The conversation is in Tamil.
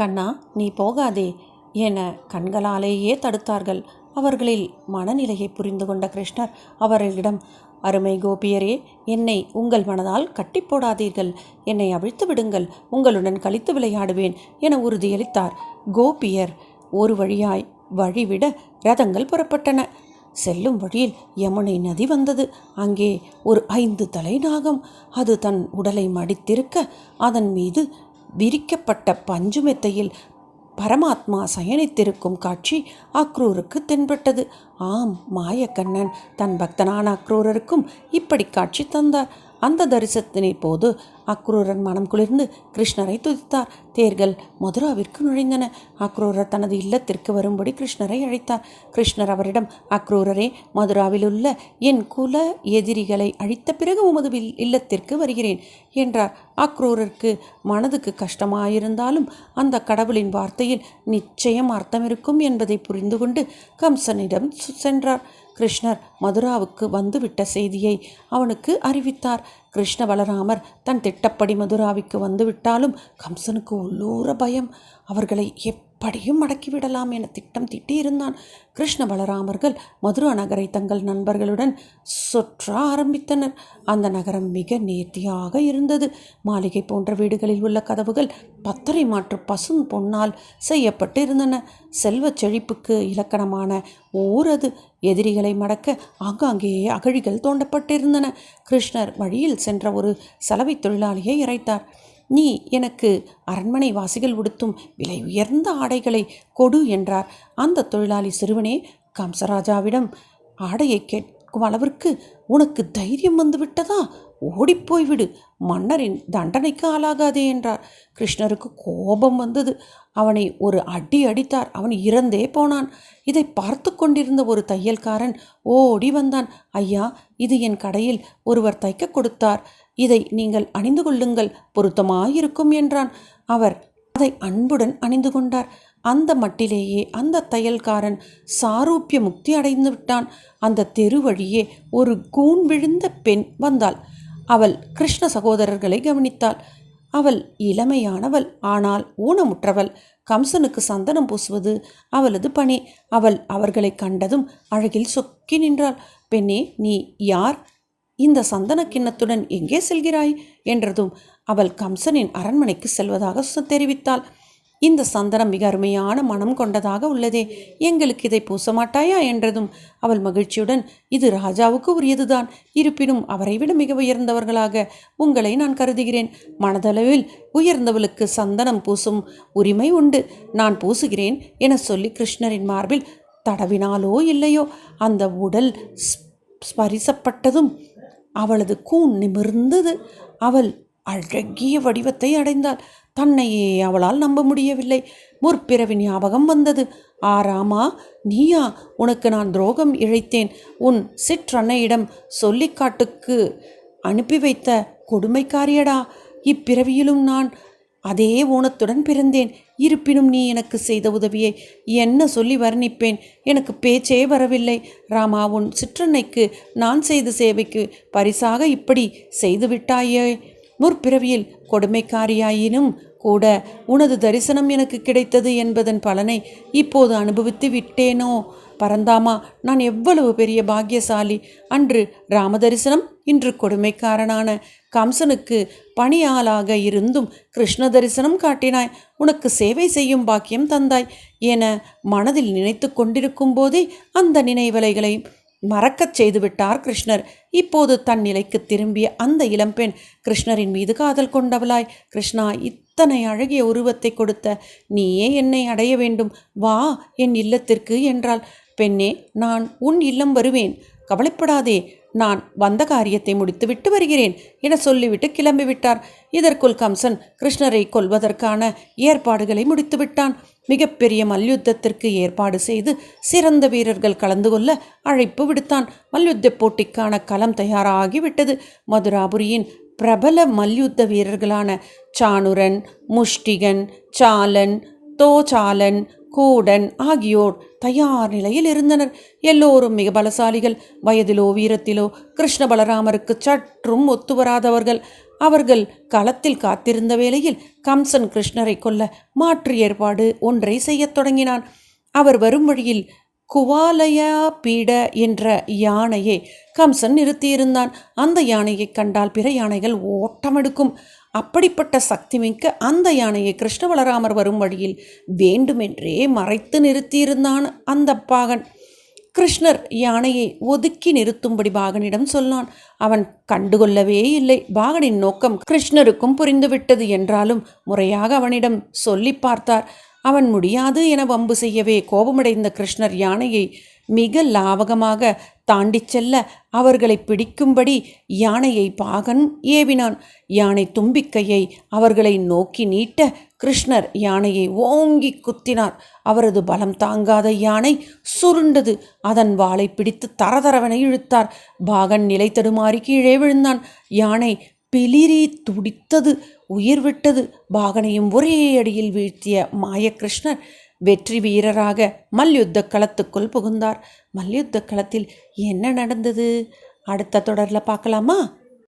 கண்ணா நீ போகாதே என கண்களாலேயே தடுத்தார்கள். அவர்களில் மனநிலையை புரிந்து கொண்ட கிருஷ்ணர் அவர்களிடம் அருமை கோபியரே என்னை உங்கள் மனதால் கட்டி போடாதீர்கள். என்னை அவிழ்த்து விடுங்கள். உங்களுடன் கழித்து விளையாடுவேன் என உறுதியளித்தார். கோபியர் ஒரு வழியாய் வழிவிட ரதங்கள் புறப்பட்டன. செல்லும் வழியில் யமுனை நதி வந்தது. அங்கே ஒரு ஐந்து தலை நாகம் அது தன் உடலை மடித்திருக்க அதன் மீது விரிக்கப்பட்ட பஞ்சு மெத்தையில் பரமாத்மா சயனித்திருக்கும் காட்சி அக்ரூருக்கு தென்பட்டது. ஆம் மாயக்கண்ணன். தன் பக்தனான அக்ரூரருக்கும் இப்படி காட்சி தந்தார். அந்த தரிசனத்தினை போது அக்ரூரன் மனம் குளிர்ந்து கிருஷ்ணரை துதித்தார். தேர்கள் மதுராவிற்கு நுழைந்தன. அக்ரூரர் தனது இல்லத்திற்கு வரும்படி கிருஷ்ணரை அழைத்தார். கிருஷ்ணர் அவரிடம் அக்ரூரரே மதுராவில் உள்ள என் குல எதிரிகளை அழித்த பிறகு உமது இல்லத்திற்கு வருகிறேன் என்றார். அக்ரூரருக்கு மனதுக்கு கஷ்டமாயிருந்தாலும் அந்த கடவுளின் வார்த்தையில் நிச்சயம் அர்த்தம் இருக்கும் என்பதை புரிந்து கொண்டு கம்சனிடம் சென்றார். கிருஷ்ணர் மதுராவுக்கு வந்துவிட்ட செய்தியை அவனுக்கு அறிவித்தார். கிருஷ்ண பலராமர் தன் திட்டப்படி மதுராவிற்கு வந்துவிட்டாலும் கம்சனுக்கு உள்ளூர பயம். அவர்களை எப் எப்படியும் மடக்கிவிடலாம் என திட்டம் தீட்டியிருந்தான் கிருஷ்ண பலராமர்கள் மதுரா நகரை தங்கள் நண்பர்களுடன் சுற்ற ஆரம்பித்தனர். அந்த நகரம் மிக நேர்த்தியாக இருந்தது. மாளிகை போன்ற வீடுகளில் உள்ள கதவுகள் பத்தரை மாற்று பசும் பொன்னால் செய்யப்பட்டு இருந்தன செல்வ செழிப்புக்கு இலக்கணமான ஊரது எதிரிகளை மடக்க ஆங்காங்கே அகழிகள் தோண்டப்பட்டிருந்தன. கிருஷ்ணர் வழியில் சென்ற ஒரு சலவை தொழிலாளியை இறைத்தார். நீ எனக்கு அரண்மனை வாசிகள் உடுத்தும் விலை உயர்ந்த ஆடைகளை கொடு என்றார். அந்த தொழிலாளி சிறுவனே கம்சராஜாவிடம் ஆடையை கேட்கும் அளவிற்கு உனக்கு தைரியம் வந்துவிட்டதா? ஓடிப்போய்விடு. மன்னரின் தண்டனைக்கு ஆளாகாதே என்றார். கிருஷ்ணருக்கு கோபம் வந்தது. அவனை ஒரு அடி அடித்தார். அவன் இறந்தே போனான். இதை பார்த்து கொண்டிருந்த ஒரு தையல்காரன் ஓடி வந்தான். ஐயா இது என் கடையில் ஒருவர் தைக்க கொடுத்தார். இதை நீங்கள் அணிந்து கொள்ளுங்கள். பொருத்தமாயிருக்கும் என்றான். அவர் அதை அன்புடன் அணிந்து கொண்டார். அந்த மட்டிலேயே அந்த தையல்காரன் சாரூப்பிய முக்தி அடைந்து விட்டான் அந்த தெரு வழியே ஒரு கூன் விழுந்த பெண் வந்தாள். அவள் கிருஷ்ண சகோதரர்களை கவனித்தாள். அவள் இளமையானவள் ஆனால் ஊனமுற்றவள். கம்சனுக்கு சந்தனம் பூசுவது அவளது பணி. அவள் அவர்களை கண்டதும் அழகில் சொக்கி நின்றாள். பெண்ணே நீ யார்? இந்த சந்தன கிண்ணத்துடன் எங்கே செல்கிறாய்? என்றதும் அவள் கம்சனின் அரண்மனைக்கு செல்வதாக தெரிவித்தாள். இந்த சந்தனம் மிக அருமையான மனம் கொண்டதாக உள்ளதே. எங்களுக்கு இதை பூச மாட்டாயா என்றதும் அவள் மகிழ்ச்சியுடன் இது ராஜாவுக்கு உரியதுதான். இருப்பினும் அவரை விட மிக உயர்ந்தவர்களாக உங்களை நான் கருதுகிறேன். மனதளவில் உயர்ந்தவளுக்கு சந்தனம் பூசும் உரிமை உண்டு. நான் பூசுகிறேன் என சொல்லி கிருஷ்ணரின் மார்பில் தடவினாலோ இல்லையோ அந்த உடல் ஸ்- ஸ்பரிசப்பட்டதும் அவளது கூன் நிமிர்ந்தது. அவள் அழகிய வடிவத்தை அடைந்தாள். தன்னையே அவளால் நம்ப முடியவில்லை. முற்பிறவி ஞாபகம் வந்தது. ஆ ராமா நீயா? உனக்கு நான் துரோகம் இழைத்தேன். உன் சிற்றன்னையிடம் சொல்லிக்காட்டுக்கு அனுப்பி வைத்த கொடுமைக்காரியடா. இப்பிறவியிலும் நான் அதே ஊனத்துடன் பிறந்தேன். இருப்பினும் நீ எனக்கு செய்த உதவியை என்ன சொல்லி வர்ணிப்பேன்? எனக்கு பேச்சே வரவில்லை. ராமா உன் சிற்றன்னைக்கு நான் செய்த சேவைக்கு பரிசாக இப்படி செய்து விட்டாயே முற்பிறவியில் கொடுமைக்காரியாயினும் கூட உனது தரிசனம் எனக்கு கிடைத்தது என்பதன் பலனை இப்போது அனுபவித்து விட்டேனோ? பரந்தாமா நான் எவ்வளவு பெரிய பாக்கியசாலி? அன்று ராமதரிசனம் இன்று கொடுமைக்காரனான கம்சனுக்கு பணியாளாக இருந்தும் கிருஷ்ண தரிசனம் காட்டினாய். உனக்கு சேவை செய்யும் பாக்கியம் தந்தாய் என மனதில் நினைத்து கொண்டிருக்கும் போதே அந்த நினைவலைகளை மறக்கச் செய்துவிட்டார் கிருஷ்ணர். இப்போது தன் நிலைக்கு திரும்பிய அந்த இளம்பெண் கிருஷ்ணரின் மீது காதல் கொண்டவளாய். கிருஷ்ணா இத்தனை அழகிய உருவத்தை கொடுத்த நீயே என்னை அடைய வேண்டும். வா என் இல்லத்திற்கு என்றாள். பெண்ணே நான் உன் இல்லம் வருவேன். கவலைப்படாதே. நான் வந்த காரியத்தை முடித்துவிட்டு வருகிறேன் என சொல்லிவிட்டு கிளம்பிவிட்டார். இதற்குள் கம்சன் கிருஷ்ணரை கொல்வதற்கான ஏற்பாடுகளை முடித்துவிட்டான் மிகப்பெரிய மல்யுத்தத்திற்கு ஏற்பாடு செய்து சிறந்த வீரர்கள் கலந்து கொள்ள அழைப்பு விடுத்தான். மல்யுத்த போட்டிக்கான களம் தயாராகிவிட்டது. மதுராபுரியின் பிரபல மல்யுத்த வீரர்களான சாணுரன் முஷ்டிகன் சாலன் தோச்சாலன் கூடன் ஆகியோர் தயார் நிலையில் இருந்தனர். எல்லோரும் மிக பலசாலிகள். வயதிலோ வீரத்திலோ கிருஷ்ண பலராமருக்கு சற்றும் ஒத்துவராதவர்கள். அவர்கள் களத்தில் காத்திருந்த வேளையில் கம்சன் கிருஷ்ணரை கொல்ல மாற்று ஏற்பாடு ஒன்றை செய்யத் தொடங்கினான். அவர் வரும் வழியில் குவாலயா பீட என்ற யானையை கம்சன் நிறுத்தியிருந்தான். அந்த யானையை கண்டால் பிற யானைகள் ஓட்டமெடுக்கும். அப்படிப்பட்ட சக்தி மிக்க அந்த யானையை கிருஷ்ண வளராமர் வரும் வழியில் வேண்டுமென்றே மறைத்து நிறுத்தியிருந்தான் அந்த பாகன். கிருஷ்ணர் யானையை ஒதுக்கி நிறுத்தும்படி பாகனிடம் சொன்னான். அவன் கண்டுகொள்ளவே இல்லை. பாகனின் நோக்கம் கிருஷ்ணருக்கும் புரிந்துவிட்டது என்றாலும் முறையாக அவனிடம் சொல்லி பார்த்தார். அவன் முடியாது என வம்பு செய்யவே கோபமடைந்த கிருஷ்ணர் யானையை மிக லாவகமாக தாண்டிச் செல்ல அவர்களை பிடிக்கும்படி யானையை பாகன் ஏவினான். யானை தும்பிக்கையை அவர்களை நோக்கி நீட்ட கிருஷ்ணர் யானையை ஓங்கி குத்தினார். அவரது பலம் தாங்காத யானை சுருண்டது. அதன் வாளை பிடித்து தரதரவனை இழுத்தார். பாகன் நிலை தடுமாறி கீழே விழுந்தான். யானை பிளிரி துடித்தது உயிர் விட்டது. பாகனையும் ஒரே அடியில் வீழ்த்திய மாயகிருஷ்ணர் வெற்றி வீரராக மல்யுத்த களத்துக்குள் புகுந்தார். மல்யுத்த களத்தில் என்ன நடந்தது? அடுத்த தொடரில் பார்க்கலாமா?